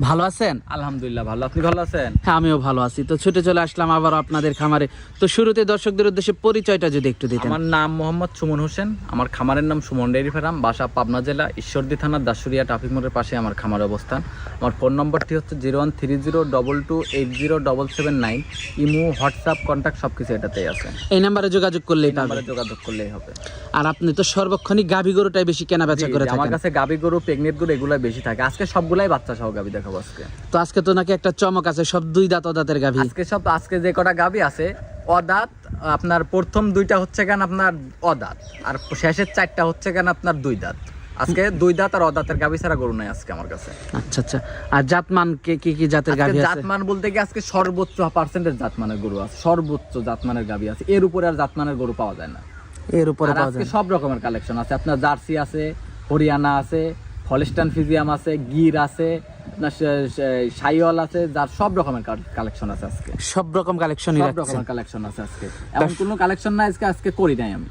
ভালো আছেন? আলহামদুলিল্লাহ ভালো। আপনি ভালো আছেন? হ্যাঁ আমিও ভালো আছি। তো ছুটে চলে আসলাম আবার আপনাদের খামারে। তো শুরুতে দর্শকদের উদ্দেশ্যে পরিচয়টা যদি একটু দিতেন। আমার নাম মোহাম্মদ সুমন হোসেন। আমার খামারের নাম সুমন ডেয়ারি ফার্ম। বাসা পাবনা জেলা ঈশ্বরদী থানার দাসুরিয়া ট্রাফিক মোড়ের পাশে আমার খামারের অবস্থান। আমার ফোন নম্বরটি হচ্ছে zero one three zero double two eight zero double seven nine. Imo WhatsApp contact সব কিছু এটাতেই আছে। এই নাম্বারে যোগাযোগ করলেই নাম্বারে যোগাযোগ করলেই হবে। আর আপনি তো সর্বক্ষণিক গাভী গরুটাই বেশি কেনা বেচা করে আমার কাছে গাবি গরু প্রেগনেন্ট গরু এগুলাই বেশি থাকে। আজকে সবগুলাই বাচ্চা সহ গাবি দেখাবো আজকে। তো আজকে তো নাকি একটা চমক আছে সব দুই দাঁত দাঁতের গাভী। আজকে সব আজকে যে কটা গাবি আছে অদাঁত আপনার প্রথম দুইটা হচ্ছে কেন আপনার অদাঁত আর শেষের চারটা হচ্ছে কেন আপনার দুই দাঁত। আজকে দুই দাঁত আর অদাঁতের গাবি ছাড়া গরু নাই আজকে আমার কাছে। আচ্ছা আচ্ছা। আর জাতমান কে কি কি জাতের গাভী আছে? জাতমান বলতে গিয়ে আজকে সর্বোচ্চ পার্সেন্টের জাতমানের গরু আছে সর্বোচ্চ জাতমানের গাবি আছে। এর উপরে আর জাতমানের গরু পাওয়া যায় না। এর উপরে পাওয়া আজকে যায় সব রকমের কালেকশন আছে। আপনার জার্সি আছে হরিয়ানা আছে ফলেস্টান ফিজিয়াম আছে গির আছে আপনার আছে যার সব রকমের কালেকশন আছে আজকে। সব রকম কালেকশনই সব রকমের কালেকশন আছে আজকে। এমন কোনো কালেকশন নাই আজকে আজকে করি নাই আমি।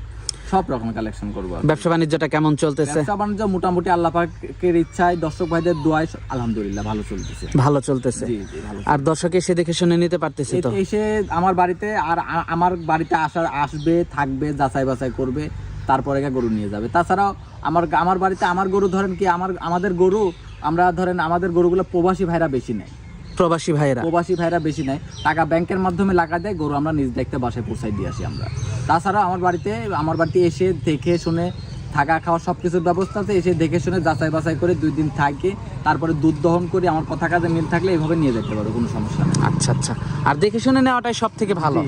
সব রকমের কালেকশন করব ব্যবসা বাণিজ্যটা কেমন চলতেছে? ব্যবসা বাণিজ্য মোটামুটি আল্লাহ পাকের ইচ্ছায় দর্শক ভাইদের দোয়ায় আলহামদুলিল্লাহ ভালো চলতেছে। ভালো চলতেছে। আর দর্শক এসে দেখে শুনে নিতে পারতেছে তো? এসে আমার বাড়িতে আর আমার বাড়িতে আসার আসবে থাকবে যাচাই বাছাই করবে। তারপরে গিয়ে গরু নিয়ে যাবে। তাছাড়াও আমার আমার বাড়িতে আমার গরু ধরেন কি আমার আমাদের গরু আমরা ধরেন আমাদের গরুগুলো প্রবাসী ভাইরা বেশি নেয়। প্রবাসী ভাইয়েরা প্রবাসী ভাইরা বেশি নেয়। টাকা ব্যাংকের মাধ্যমে লাগা দেয় গরু আমরা নিজ দেখতে বাসায় পৌঁছাই দিয়ে আসি আমরা। তাছাড়া আমার বাড়িতে আমার বাড়িতে এসে দেখে শুনে থাকা খাওয়া সব কিছুর ব্যবস্থা আছে। এসে দেখে শুনে যাচাই বাছাই করে দুই দিন থাকে তারপরে দুধ দহন করি আমার কথা কাজে মিল থাকলে এইভাবে নিয়ে যেতে পারো কোনো সমস্যা নেই। আচ্ছা আচ্ছা। আর দেখে শুনে নেওয়াটাই সব থেকে ভালো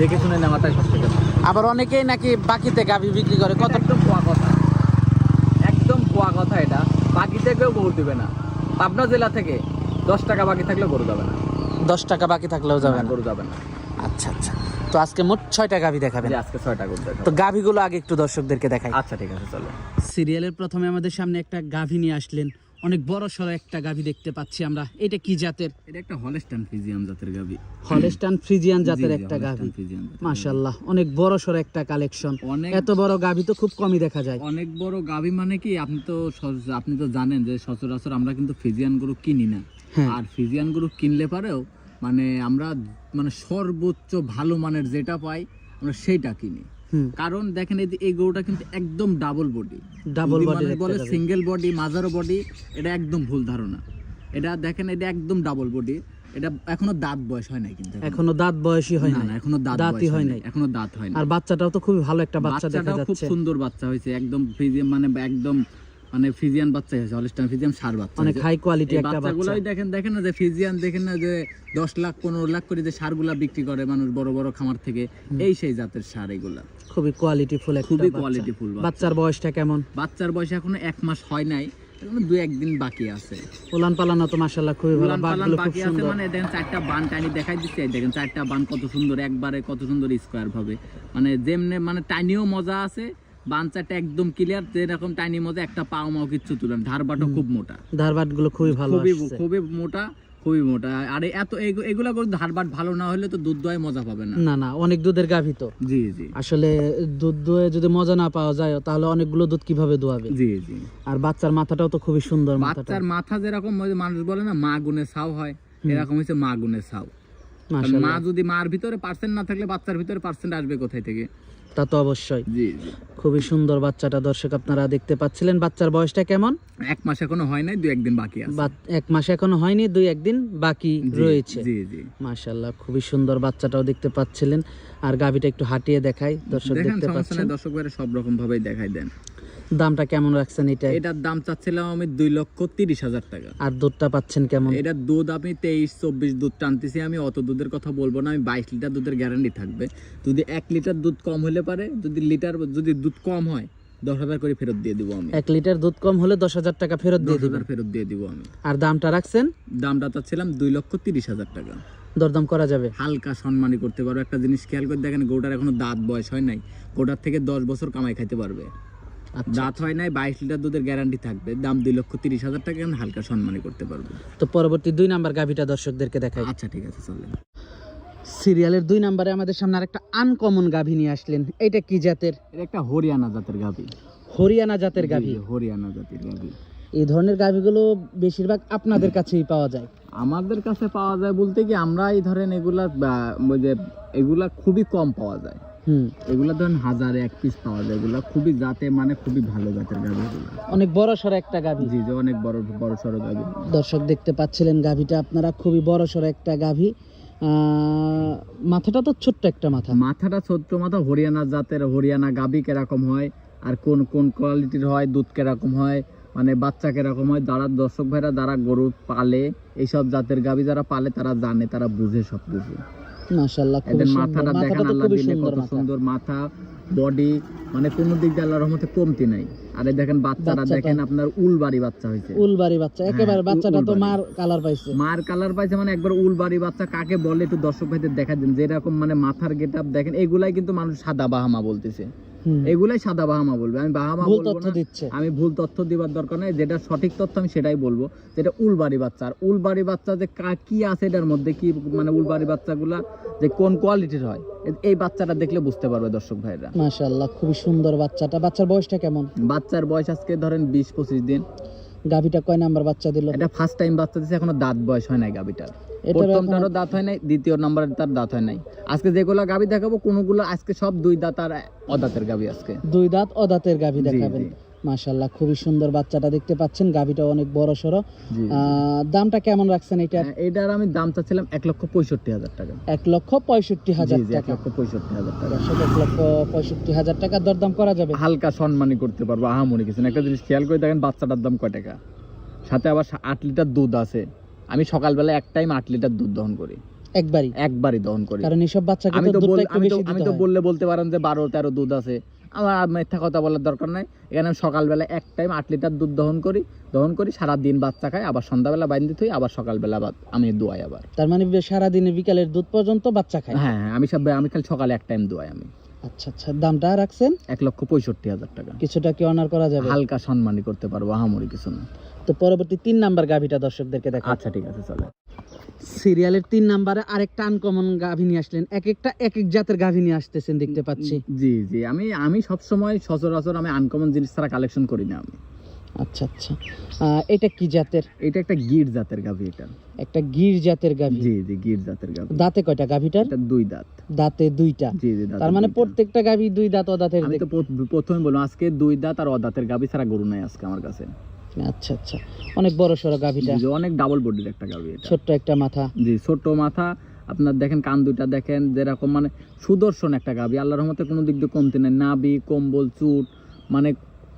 দেখে শুনে নেওয়াটাই সব থেকে ভালো। আবার অনেকেই নাকি বাকিতে গাভী বিক্রি করে। কত? একদম পোয়া কথা। একদম পোয়া কথা এটা। বাকি থেকেও গরু দিবে না। পাবনা জেলা থেকে দশ টাকা বাকি থাকলে গরু যাবে না। দশ টাকা বাকি থাকলেও যাবে না গরু যাবে না। আচ্ছা আচ্ছা। তো আজকে মোট ছয়টা গাভী দেখাবেন। আজকে ছয়টা গরু। তো গাভীগুলো আগে একটু দর্শকদেরকে দেখাই। আচ্ছা ঠিক আছে চলো। সিরিয়ালের প্রথমে আমাদের সামনে একটা গাভী নিয়ে আসলেন অনেক বড় সড়ো একটা গাভী দেখতে পাচ্ছি আমরা। এটা কি জাতের? এটা একটা হলস্টান ফিজিয়াম জাতের গাবি হলেস্টান ফ্রিজিয়ান জাতের একটা গাভী। ফ্রিজিয়ান মাশাল্লাহ অনেক বড় সড়ো একটা কালেকশন। এত বড় গাভী তো খুব কমই দেখা যায়। অনেক বড় গাবি মানে কি আপনি তো আপনি তো জানেন যে সচরাচর আমরা কিন্তু ফিজিয়ান গরু কিনি না। হ্যাঁ। আর ফিজিয়ান গরু কিনলে পারেও মানে আমরা মানে সর্বোচ্চ ভালো মানের যেটা পাই আমরা সেইটা কিনি। কারণ দেখেন এই এই গরুটা কিন্তু একদম ডাবল বডি ডাবল বডি বলে সিঙ্গেল বডি মাজারো বডি এটা একদম ভুল ধারণা। এটা দেখেন এটা একদম ডাবল বডি এটা এখনও দাঁত বয়স হয় নাই কিন্তু এখনও। দাঁত বয়সই হয় না এখনও দাঁত দাঁতই হয় নাই। এখনও দাঁত হয় না আর বাচ্চাটাও তো খুব ভালো একটা বাচ্চা দেখা যাচ্ছে খুব সুন্দর বাচ্চা হয়েছে একদম মানে একদম মানে ফিজিয়ান বাচ্চা হয়েছে ফিজিয়াম সার বাচ্চা অনেক হাই কোয়ালিটি একটা বাচ্চা। বাচ্চাগুলোই দেখেন দেখেন না যে ফিজিয়ান দেখেন না যে দশ লাখ পনেরো লাখ করে যে সারগুলা বিক্রি করে মানুষ বড় বড় খামার থেকে এই সেই জাতের সার এগুলা। খুবই কোয়ালিটিফুল একটা খুবই বাচ্চা। কোয়ালিটিফুল বাচ্চার বয়সটা কেমন? বাচ্চার বয়স এখনও এক মাস হয় নাই এখনও দু একদিন বাকি আছে। উলান পালানো তো মাশাল্লাহ খুবই ভালো পালান খুব সুন্দর। মানে দেখেন চারটা বান টাইনি দেখাই দিচ্ছে দেখেন চারটা বান কত সুন্দর একবারে কত সুন্দর স্কোয়ার ভাবে। মানে যেমনে মানে টানিও মজা আছে বান চারটা একদম ক্লিয়ার যেরকম টাইনি মজা একটা পাও মাও কিচ্ছু তুলেন ধারবাটও খুব মোটা। ধারবাটগুলো খুবই ভালো খুবই খুবই মোটা খুবই মোটা। আর এত এগুলা করে ধারবাট ভালো না হলে তো দুধ দয় মজা পাবে না। না না অনেক দুধের গাভী তো জি জি। আসলে দুধ দোয়ে যদি মজা না পাওয়া যায় তাহলে অনেকগুলো দুধ কীভাবে দোয়াবে? জি জি। আর বাচ্চার মাথাটাও তো খুবই সুন্দর বাচ্চার মাথা যেরকম মানুষ বলে না মা গুনে ছাও হয়। এরকম হচ্ছে মা গুনে মাশাল্লাহ মা যদি মার ভিতরে পার্সেন্ট না থাকলে বাচ্চার ভিতরে পার্সেন্ট আসবে কোথায় থেকে? তা তো অবশ্যই। খুবই সুন্দর বাচ্চাটা দর্শক আপনারা দেখতে পাচ্ছিলেন। বাচ্চার বয়সটা কেমন? এক মাস এখনও হয় নাই দুই একদিন বাকি আছে। এক মাস এখনও হয়নি দুই একদিন বাকি রয়েছে। জি জি। মাশাল্লাহ খুবই সুন্দর বাচ্চাটাও দেখতে পাচ্ছিলেন। আর গাভীটা একটু হাঁটিয়ে দেখাই দর্শক দেখতে পাচ্ছেন। দর্শক সব রকম ভাবে দেখাই দেন। দামটা কেমন রাখছেন এটা এটার দাম চাচ্ছিলাম আমি দুই লক্ষ তিরিশ হাজার টাকা। আর দুধটা পাচ্ছেন কেমন? এটা দুধ আমি তেইশ চব্বিশ দুধ টানতেছি আমি অত দুধের কথা বলব না আমি বাইশ লিটার দুধের গ্যারান্টি থাকবে। যদি এক লিটার দুধ কম হলে পারে যদি লিটার যদি দুধ কম হয় দশ হাজার করে ফেরত দিয়ে দিব আমি। এক লিটার দুধ কম হলে দশ হাজার টাকা ফেরত দিয়ে হাজার ফেরত দিয়ে দিব আমি। আর দামটা রাখছেন? দামটা চাচ্ছিলাম দুই লক্ষ তিরিশ হাজার টাকা। দরদাম করা যাবে? হালকা সম্মানী করতে পারো। একটা জিনিস খেয়াল করে দেখেন গোটার এখনও দাঁত বয়স হয় নাই গোটার থেকে দশ বছর কামাই খাইতে পারবে। দাঁত হয় নাই বাইশ লিটার দুধের গ্যারান্টি থাকবে। দাম দুই লক্ষ তিরিশ হাজার টাকা হালকা সম্মানী করতে পারবে। তো পরবর্তী দুই নাম্বার গাভীটা দর্শকদেরকে দেখাই। আচ্ছা ঠিক আছে চলেন। সিরিয়ালের দুই নাম্বারে আমাদের সামনে আরেকটা আনকমন গাভী নিয়ে আসলেন। এটা কি জাতের? এটা একটা হরিয়ানা জাতের গাভি। হরিয়ানা জাতের গাভী। হরিয়ানা জাতের গাভি। এই ধরনের গাভিগুলো বেশিরভাগ আপনাদের কাছেই পাওয়া যায়। আমাদের কাছে পাওয়া যায় বলতে কি আমরা এই ধরেন এগুলা ওই যে এগুলা খুবই কম পাওয়া যায়। হুম। এগুলা ধরেন হাজারে এক পিস পাওয়া যায়। এগুলা খুবই জাতে মানে খুবই ভালো জাতের গাভি এগুলা। অনেক বড় সড়ো একটা গাভি। জি যে অনেক বড় বড় সড়ো গাভি। দর্শক দেখতে পাচ্ছিলেন গাভিটা আপনারা খুবই বড় সড়ো একটা গাভি। মাথাটা তো ছোট্ট একটা মাথা। মাথাটা ছোট্ট মাথা হরিয়ানা জাতের হরিয়ানা গাবি কীরকম হয় আর কোন কোন কোয়ালিটির হয় দুধ কীরকম হয় মানে বাচ্চা কীরকম হয় যারা দর্শক ভাইরা যারা গরু পালে এইসব জাতের গাবি যারা পালে তারা জানে তারা বুঝে সব কিছু মাশাআল্লাহ এদের মাথাটা দেখেন আল্লাহ দিলে কত সুন্দর মাথা বডি মানে কোনো দিক দিয়ে আল্লাহর রহমতে কমতি নাই। আর এই দেখেন বাচ্চাটা। দেখেন আপনার উলবাড়ি বাচ্চা হয়েছে। উলবাড়ি বাচ্চা একেবারে হ্যাঁ, বাচ্চাটা তো মার কালার পাইছে। মার কালার পাইছে মানে একবার উলবাড়ি বাচ্চা কাকে বলে একটু দর্শক ভাইদের দেখা দেন। যেরকম মানে মাথার গেটআপ দেখেন এগুলাই কিন্তু মানুষ সাদা বাহামা বলতেছে। এগুলাই সাদা বাহামা বলবে। আমি বাহামা ভুল তথ্য দিচ্ছে। আমি ভুল তথ্য দিবার দরকার নাই। যেটা সঠিক তথ্য আমি সেটাই বলব। যেটা উলবাড়ি বাচ্চা। আর উলবাড়ি বাচ্চা যে কি আছে এটার মধ্যে কি মানে উলবাড়ি বাচ্চাগুলা যে কোন কোয়ালিটির হয় এই বাচ্চাটা দেখলে বুঝতে পারবে দর্শক ভাইরা মাশাআল্লাহ খুবই সুন্দর বাচ্চাটা। বাচ্চার বয়সটা কেমন? বাচ্চার বয়স আজকে ধরেন বিশ পঁচিশ দিন। গাভিটা কয় নাম্বার বাচ্চা দিল? এটা ফার্স্ট টাইম বাচ্চা দিচ্ছে এখনও দাঁত বয়স হয় নাই গাবিটার এটার প্রথমটারও দাঁত হয় নাই দ্বিতীয় নম্বরের তার দাঁত হয় নাই। আজকে যেগুলো গাবি দেখাবো কোনগুলো আজকে সব দুই দাঁত আর অদাঁতের গাবি আজকে। দুই দাঁত ও দাঁতের গাভি দেখাবেন। জি। মাশাআল্লাহ খুবই সুন্দর বাচ্চাটা দেখতে পাচ্ছেন গাভিটা অনেক বড় সড়ো। দামটা কেমন রাখছেন এটা? হ্যাঁ, এটার আমি দাম চাচ্ছিলাম এক লক্ষ পঁয়ষট্টি হাজার টাকা। এক লক্ষ পঁয়ষট্টি হাজার জি, এক লক্ষ পঁয়ষট্টি হাজার টাকা। এক লক্ষ পঁয়ষট্টি হাজার টাকা দরদাম করা যাবে। হালকা সম্মানই করতে পারব আহামরি কিছু না। একটা জিনিস খেয়াল করে দেখেন বাচ্চাটার দাম কয় টাকা? সাথে আবার আট লিটার দুধ আছে। আমি সকালবেলা এক টাইম আট লিটার দুধ দহন করি। একবারই? একবারই দহন করি। কারণ এসব বাচ্চাকে আমি তো আমি তো বললে বলতে পারেন যে বারো তেরো দুধ আছে। আমার মিথ্যা কথা বলার দরকার নাই। এখানে আমি সকালবেলা এক টাইম আট লিটার দুধ দহন করি। দহন করি সারা দিন বাচ্চা খাই আবার সন্ধ্যাবেলা বাইন্দে থই আবার সকালবেলা আমি দোয়াই আবার। তার মানে সারাদিনে বিকালের দুধ পর্যন্ত বাচ্চা খায়। হ্যাঁ হ্যাঁ আমি সব আমি খালি সকালে এক টাইম দোয়াই আমি। আচ্ছা আচ্ছা দামটা রাখছেন? এক লক্ষ পঁয়ষট্টি হাজার টাকা। কিছুটা কি অনার করা যাবে? হালকা সম্মানই করতে পারব আহামরি কিছু না। তো পরবর্তী তিন নাম্বার গাভিটা দর্শকদেরকে দেখা আচ্ছা ঠিক আছে চলে সিরিয়ালের তিন নাম্বারে আরেকটা আনকমন গাভিনী নিয়ে আসলেন। এক একটা এক এক জাতের গাভিনী নিয়ে আসতেছেন দেখতে পাচ্ছি। জি জি আমি আমি সবসময় সচরাচর আমি আনকমন জিনিস ছাড়া কালেকশন করি না আমি। আচ্ছা আচ্ছা। এটা কি জাতের? এটা একটা গির জাতের গাভি এটা। একটা গির জাতের গাভি? জি জি গির জাতের গাভি। দাঁতে কয়টা গাভিটার? এটা দুই দাঁত। দাঁতে দুইটা? জি জি তার মানে প্রত্যেকটা গাভি দুই দাঁত ও দাঁতের আমি তো প্রথমে বললাম আজকে দুই দাঁত আর অদাঁতের গাভি ছাড়া গরু নাই আজকে আমার কাছে। আচ্ছা আচ্ছা। অনেক বড় সড়ো গাভিটা। অনেক ডাবল বডির একটা গাভি এটা। ছোট্ট একটা মাথা। জি ছোট মাথা। আপনার দেখেন কান দুইটা দেখেন যেরকম মানে সুদর্শন একটা গাভি। আল্লাহর রহমতে কোনো দিক দিয়ে কমতি নাই। নাবি কম্বল চুট মানে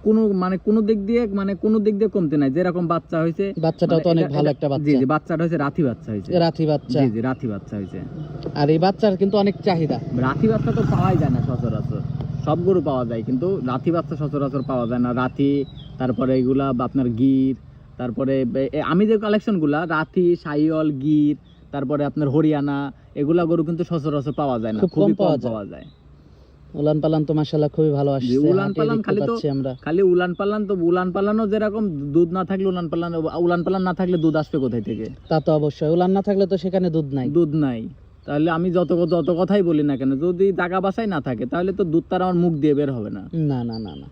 কোনো মানে কোনো দিক দিয়ে মানে কোনো দিক দিয়ে কমতি নাই। যেরকম বাচ্চা হয়েছে বাচ্চাটাও তো মানে অনেক ভালো একটা বাচ্চা। জি জি বাচ্চাটা হয়েছে রাথি বাচ্চা হয়েছে রাথি বাচ্চা। জি জি রাথি বাচ্চা হয়েছে আর এই বাচ্চার কিন্তু অনেক চাহিদা। রাথি বাচ্চা তো পাওয়াই যায় না সচরাচর। সব গরু পাওয়া যায় কিন্তু রাথি বাচ্চা সচরাচর পাওয়া যায় না। রাথি তারপরে এগুলা আপনার গির তারপরে আমি যে কালেকশনগুলা রাথি সাইয়ল গির তারপরে আপনার হরিয়ানা এগুলা গরু কিন্তু সচরাচর পাওয়া যায় না। খুব খুবই কম পাওয়া যায়। পাওয়া যায় উলান পালান তো মাশাআল্লাহ খুবই ভালো আসছে উলান পালান খালি তো- আমরা। খালি উলান পালান তো উলান পালানও যেরকম দুধ না থাকলে উলান পালান উলান পালান না থাকলে দুধ আসবে কোথায় থেকে? তা তো অবশ্যই উলান না থাকলে তো সেখানে দুধ নাই। দুধ নাই। তাহলে আমি যত যত কথাই বলি না কেন যদি টাকা বাসায় না থাকে তাহলে তো দুধ তার আমার মুখ দিয়ে বের হবে না। না না না না।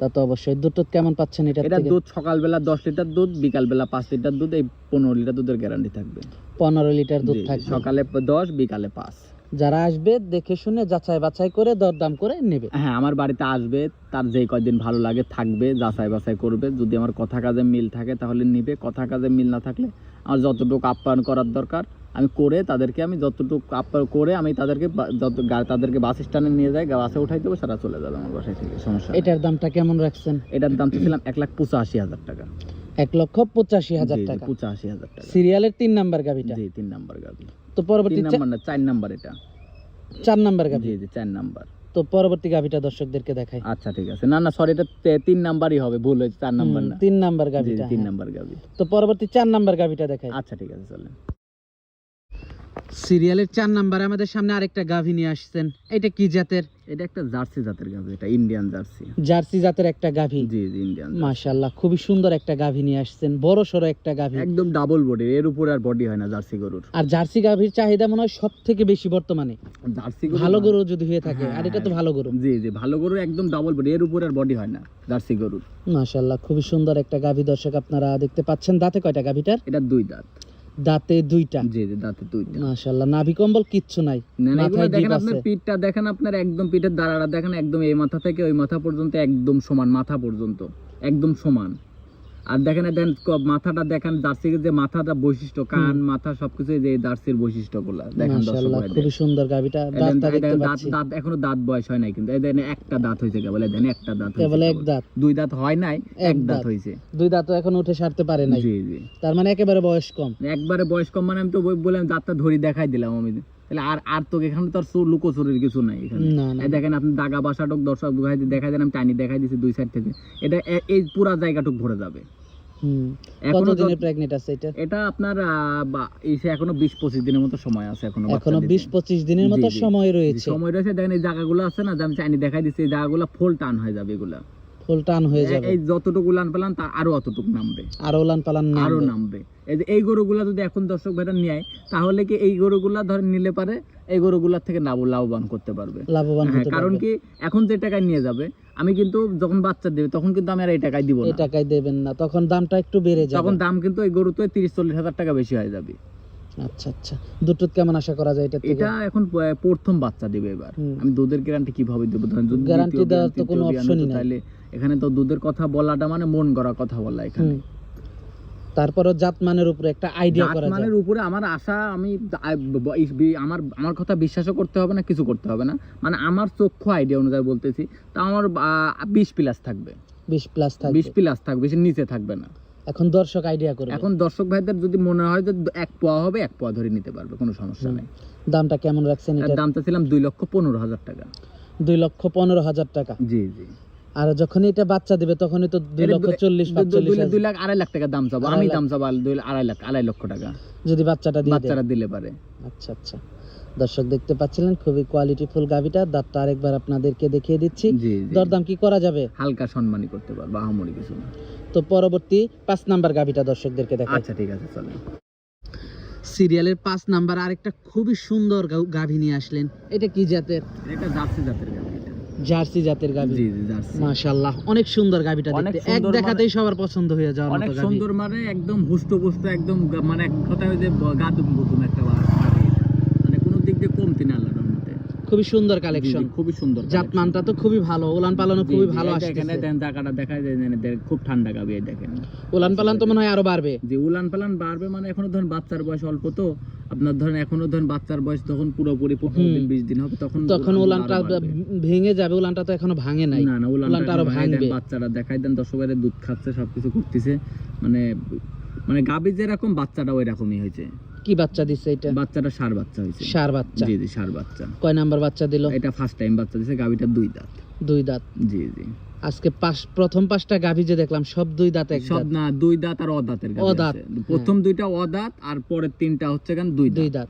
তা তো অবশ্যই দুধ টুধ কেমন পাচ্ছেন এটা এটা দুধ সকালবেলা দশ লিটার দুধ বিকালবেলা পাঁচ লিটার দুধ এই পনেরো লিটার দুধের গ্যারান্টি থাকবে। পনেরো লিটার দুধ থাকবে। সকালে দশ বিকালে পাঁচ। যারা আসবে দেখে শুনে যাচাই বাছাই করে দরদাম করে নেবে। হ্যাঁ আমার বাড়িতে আসবে তার যেই কয়দিন ভালো লাগে থাকবে যাচাই বাছাই করবে। যদি আমার কথা কাজে মিল থাকে তাহলে নিবে কথা কাজে মিল না থাকলে আমার যতটুকু আপ্যায়ন করার দরকার আমি করে তাদেরকে আমি যতটুকু আপ্যায়ন করে আমি তাদেরকে যত তাদেরকে বাস স্ট্যান্ডে নিয়ে যাই বাসে উঠাই দেবো সারা চলে যাবে আমার বাসায় থেকে সমস্যা এটার দামটা কেমন রাখছেন? এটার দাম ছিলাম এক লাখ পঁচাশি হাজার টাকা। এক লক্ষ পঁচাশি হাজার টাকা। পঁচাশি হাজার টাকা। সিরিয়ালের তিন নাম্বার গাভিটা জি তিন নাম্বার গাভি তো পরবর্তী তিন নাম্বার না চার নাম্বার এটা। চার নাম্বার গাভি? জি জি চার নাম্বার। তো পরবর্তী গাভিটা দর্শকদেরকে দেখাই। আচ্ছা ঠিক আছে। না না সরি এটা তিন নাম্বারই হবে ভুল হয়েছে চার নাম্বার না। তিন নাম্বার গাভিটা তিন হ্যাঁ। নাম্বার গাভি। তো পরবর্তী চার নাম্বার গাভিটা দেখাই। আচ্ছা ঠিক আছে চলেন। সিরিয়ালের চার নাম্বারে আমাদের সামনে আরেকটা গাভী নিয়ে আসছেন। এটা কি জাতের? এটা একটা জার্সি জাতের গাভি এটা ইন্ডিয়ান জার্সি। জার্সি জাতের একটা গাভী? জি জি ইন্ডিয়ান মাশাল্লাহ খুবই সুন্দর একটা গাভী নিয়ে আসছেন। বড় সড়ো একটা গাভী। একদম ডাবল বডি এর উপরে আর বডি হয় না জার্সি গরুর। আর জার্সি গাভীর চাহিদা মনে হয় সব থেকে বেশি বর্তমানে। জার্সি ভালো গরু যদি হয়ে থাকে হ্যাঁ, আর এটা তো ভালো গরু। জি জি ভালো গরু একদম ডাবল বডি এর উপরে আর বডি হয় না জার্সি গরুর। মাশাল্লাহ খুবই সুন্দর একটা গাভী দর্শক আপনারা দেখতে পাচ্ছেন। দাঁতে কয়টা গাভীটার? এটা দুই দাঁত। দাঁতে দুইটা। জি জি দাঁতে দুইটা। মাশাআল্লাহ নাভি কম্বল কিচ্ছু নাই। মাথায় দেখেন আপনি আপনার পিঠটা দেখেন আপনার একদম পিঠের দাঁড়াটা দেখেন একদম এই মাথা থেকে ওই মাথা পর্যন্ত একদম সমান মাথা পর্যন্ত একদম সমান। আর দেখেন দেন মাথাটা দেখেন জার্সির যে মাথাটা বৈশিষ্ট্য কান মাথা সবকিছু যে জার্সির বৈশিষ্ট্যগুলো। দেখেন দর্শক খুবই সুন্দর দেন- দেখেন দাঁত দাঁত এখনও দাঁত বয়স হয় নাই কিন্তু। দেখেন একটা দাঁত হয়েছে কেবল এই একটা দাঁত কেবল এক দাঁত। দুই দাঁত হয় নাই এক দাঁত। হয়েছে। দুই দাঁত এখন উঠে সারতে পারে নাই। জি জি। তার মানে একেবারে বয়স কম। একবারে বয়স কম মানে আমি তো বললাম দাঁতটা ধরি দেখাই দিলাম আমি। তাহলে আর আর তো এখানে তো আর চোর লুকোচুরির কিছু নাই এখানে। দেখেন আপনি দাগা বাসাটুক দর্শক দেখাই দেন আমি টানি দেখাই দিছি দুই সাইড থেকে। এটা এই পুরা জায়গাটুক ভরে যাবে। হুম এখনও কতদিনের যত- প্রেগনেন্ট আছে এটা? এটা আপনার আহ, বা- এসে এখনও বিশ পঁচিশ দিনের মতো সময় আছে এখনও এখনও দিতে। বিশ পঁচিশ দিনের মতো সময় রয়েছে। সময় রয়েছে দেখেন এই জায়গাগুলো আছে না আমি চাইনি দেখাই দিচ্ছি এই জায়গাগুলো ফুল টান হয়ে যাবে এগুলা। ফুল টান হয়ে যাবে। এই যতটুকু উলান পেলান তার আরও অতটুকু নামবে। আর ওলান পালান আরও নামবে। এই যে এই গরুগুলা যদি এখন দর্শক ভাইরা নেয় তাহলে কি এই গরুগুলা ধর নিলে পারে? এই গরুগুলার থেকে লাভ লাভবান করতে পারবে। লাভবান হ্যাঁ, কারণ কি এখন যে টাকায় নিয়ে যাবে আমি কিন্তু যখন বাচ্চা দেবে তখন কিন্তু আমি আর এই টাকায় দিব এই টাকায় দেবেন না তখন দামটা একটু বেড়ে যাবে। তখন দাম কিন্তু এই গরু তো তিরিশ চল্লিশ হাজার টাকা বেশি হয়ে যাবে। আচ্ছা আচ্ছা। দুধ কেমন আশা করা যায় এটা এটা এখন প্রথম বাচ্চা দিবে এবার। আমি দুধের গ্যারান্টি কীভাবে দেব? ধরেন দুধ গ্যারান্টি দেওয়ার তো কোনো অপশনই নাই। তাহলে এখানে তো দুধের কথা বলাটা মানে মন গড়া কথা বলা এখানে। তারপরও জাত মানের উপরে একটা আইডিয়া করা যায়। জাতমানের উপরে আমার আশা আমি আমার আমার কথা বিশ্বাসও করতে হবে না কিছু করতে হবে না। মানে আমার চক্ষু আইডিয়া অনুযায়ী বলতেছি তা আমার বিশ প্লাস থাকবে। বিশ প্লাস থাকবে। বিশ প্লাস থাকবে বেশি নিচে থাকবে না। এখন দর্শক আইডিয়া করবে। এখন দর্শক ভাইদের যদি মনে হয় যে এক পোয়া হবে এক পোয়া ধরে নিতে পারবে কোনো সমস্যা নেই। দামটা কেমন রাখছেন এটা দামটা ছিলাম দুই লক্ষ পনেরো হাজার টাকা। দুই লক্ষ পনেরো হাজার টাকা। জি জি। আর যখন এটা বাচ্চা দিবে তখনই তো দুই লক্ষ চল্লিশ দুই লাখ- আড়াই লাখ টাকা দাম চাবো। আমি দাম চাবো আড়াই লাখ আড়াই লক্ষ টাকা। যদি বাচ্চাটা দিয়ে বাচ্চারা দিলে পারে। আচ্ছা আচ্ছা। দর্শক দেখতে পাচ্ছিলেন খুবই কোয়ালিটিফুল গাভিটা। দাঁতটা আরেকবার আপনাদেরকে দেখিয়ে দিচ্ছি। দরদাম কি করা যাবে? হালকা সম্মানই করতে পারব আহামরি কিছু না। তো পরবর্তী পাঁচ নাম্বার গাভিটা দর্শকদেরকে দেখাই। আচ্ছা ঠিক আছে চলে সিরিয়ালের পাঁচ নাম্বার আরেকটা খুবই সুন্দর গাভী নিয়ে আসলেন। এটা কি জাতের? এটা জার্সি জাতের গাভী। জার্সি জাতের গাভী জি জি জার্সি। মাশাআল্লাহ অনেক সুন্দর অনেক দেখতে। এক দেখাতেই সবার পছন্দ হয়ে যাওয়ার অনেক মতো গাভী সুন্দর মানে একদম হুষ্ট পুষ্ট একদম মানে এক কথায় যে গাদুম গুদুম একটা মানে কোনো দিক দিয়ে কমতি না আল্লাহর রহমতে। খুবই সুন্দর কালেকশন। খুবই সুন্দর জাত মানটা তো খুবই ভালো। উলান পালানো খুবই ভালো আসছে দেখেন, জায়গাটা দেখা যায় যে খুব ঠান্ডা গাবি এই দেখেন। উলান পালান তো মনে হয় আরও বাড়বে। যে উলান পালান বাড়বে মানে এখনও ধরেন বাচ্চার বয়স অল্প তো। আপনার ধরেন এখনও ধরেন বাচ্চার বয়স যখন পুরোপুরি পনেরো দিন বিশ দিন হবে তখন তখন ভেঙে যাবে তো এখনও ভাঙে নাই। না না আরও ভাঙবে। বাচ্চারা দেখাই দেন দর্শকের দুধ খাচ্ছে সবকিছু করতেছে। মানে মানে গাবি যেরকম বাচ্চাটা ওই রকমই হয়েছে। কি বাচ্চা দিচ্ছে এটা? বাচ্চাটা সার বাচ্চা হয়েছে। সার বাচ্চা। জি জি সার বাচ্চা। কয় নাম্বার বাচ্চা দিল? এটা ফার্স্ট টাইম বাচ্চা দিছে গাবিটা দুই দাঁত। দুই দাঁত। জি জি। আজকে পাঁচ প্রথম পাঁচটা গাভী যে দেখলাম সব দুই দাঁত এক সব না দুই দাঁত আর অদাঁতের অদাঁত, প্রথম দুইটা অদাঁত আর পরের তিনটা হচ্ছে কেন দুই দুই দাঁত।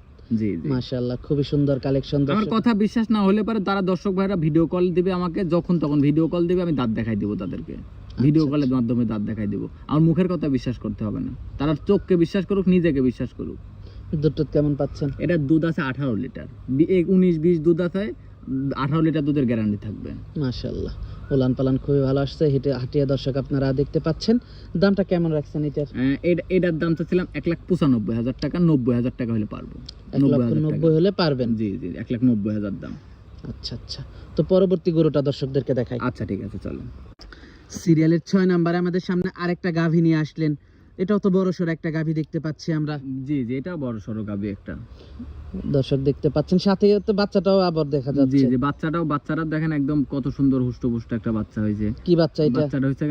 মাশাআল্লাহ খুবই সুন্দর কালেকশন আমার কথা বিশ্বাস না হলে পারে তারা দর্শক ভাইরা ভিডিও কল দিবে আমাকে যখন তখন ভিডিও কল দিবে আমি দাঁত দেখাই দিব তাদেরকে। ভিডিও আচ্ছা, কলের মাধ্যমে দাঁত দেখাই দিব। আমার মুখের কথা বিশ্বাস করতে হবে না। তারা চোখকে বিশ্বাস করুক নিজেকে বিশ্বাস করুক। দুধ কেমন পাচ্ছেন? এটা দুধ আছে আঠারো লিটার। উনিশ বিশ দুধ আছে আঠারো লিটার দুধের গ্যারান্টি থাকবে। মাশাআল্লাহ। উলান পালান খুবই ভালো আসছে। হেঁটে হাটিয়া দর্শক আপনারা দেখতে পাচ্ছেন। দামটা কেমন রাখছেন এটার? এটার দাম চাচ্ছিলাম এক লাখ পঁচানব্বই হাজার টাকা নব্বই হাজার টাকা হলে পারব। এক নব্বই লক্ষ নব্বই হলে পারবেন? জি জি এক লাখ নব্বই হাজার দাম। আচ্ছা আচ্ছা। তো পরবর্তী গরুটা দর্শকদেরকে দেখাই। আচ্ছা ঠিক আছে চলো। সিরিয়ালের ছয় নাম্বারে আমাদের সামনে আরেকটা গাভী নিয়ে আসলেন এটাও তো বড় সড়ো একটা গাভী দেখতে পাচ্ছি আমরা। জি জি এটাও বড় সড়ো গাভী একটা। দর্শক দেখতে পাচ্ছেন সাথে তো বাচ্চাটাও আবার দেখা যাচ্ছে। জি জি বাচ্চাটাও বাচ্চাটা দেখেন একদম কত সুন্দর হুষ্টপুষ্ট একটা বাচ্চা হয়েছে। কি বাচ্চা এটা? বাচ্চাটা হয়েছে